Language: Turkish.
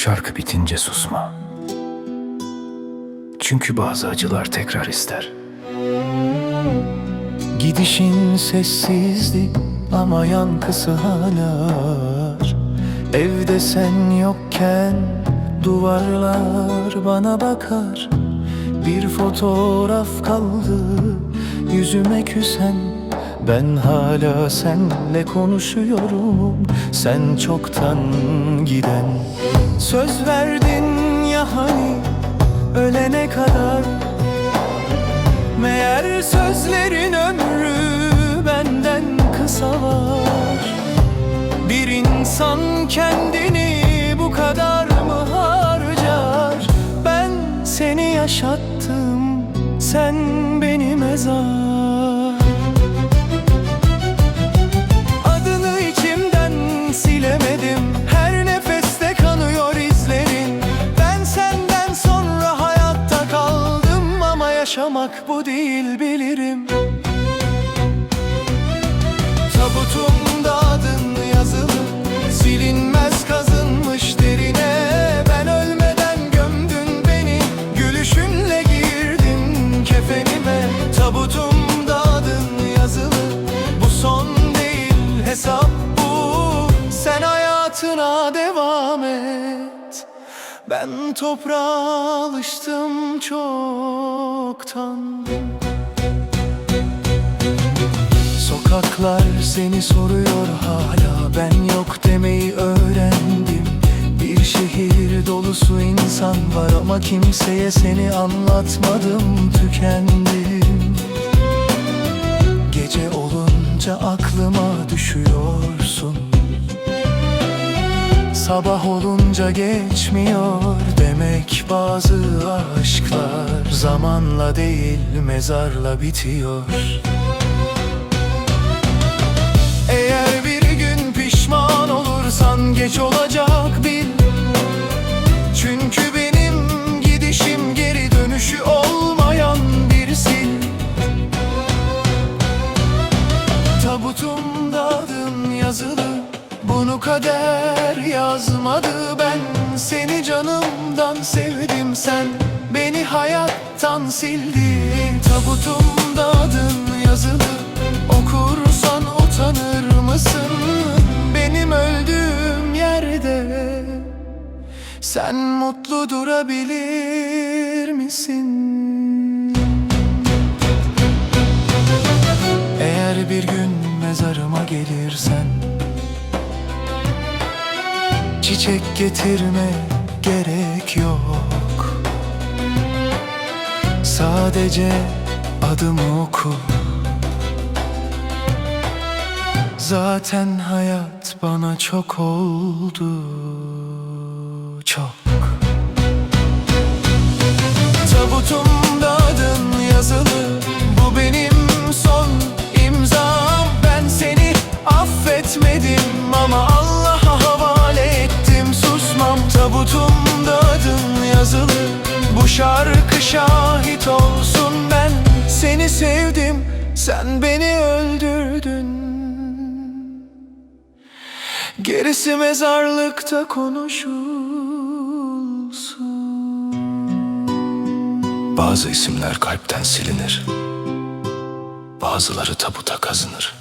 şarkı bitince susma. Çünkü bazı acılar tekrar ister. Gidişin sessizdi ama yankısı hala var. Evde sen yokken duvarlar bana bakar. Bir fotoğraf kaldı yüzüme küsen Ben hala senle konuşuyorum Sen çoktan giden. Söz verdin ya hani ölene kadar. Meğer sözlerin ömrü benden kısa var. Bir insan kendini bu kadar mı harcar? Ben seni yaşattım sen beni mezar yaşamak bu değil bilirim. Tabutumda adın yazılı Silinmez kazınmış derine. Ben ölmeden gömdün beni Gülüşünle girdin kefenime. Tabutumda adın yazılı Bu son değil hesap bu. Sen hayatına devam et Ben toprağa alıştım çoktan. Sokaklar seni soruyor hala Ben yok demeyi öğrendim. Bir şehir dolusu insan var Ama kimseye seni anlatmadım Tükendim Sabah olunca geçmiyor demek bazı aşklar Zamanla değil mezarla bitiyor. Eğer bir gün pişman olursan geç olacak Bunu kader yazmadı Ben. Seni canımdan sevdim sen. Beni hayattan sildin. Tabutumda adın yazılı. Okursan utanır mısın? Benim öldüğüm yerde Sen mutlu durabilir misin? Çiçek getirme gerek yok. Sadece adımı oku. Zaten hayat bana çok oldu Çok. Tabutumda adın yazılı Bu benim son imzam. Ben seni affetmedim Ama tabutumda adın yazılı. Bu şarkı şahit olsun. Ben seni sevdim. Sen beni öldürdün. Gerisi mezarlıkta konuşulsun. Bazı isimler kalpten silinir. Bazıları tabuta kazınır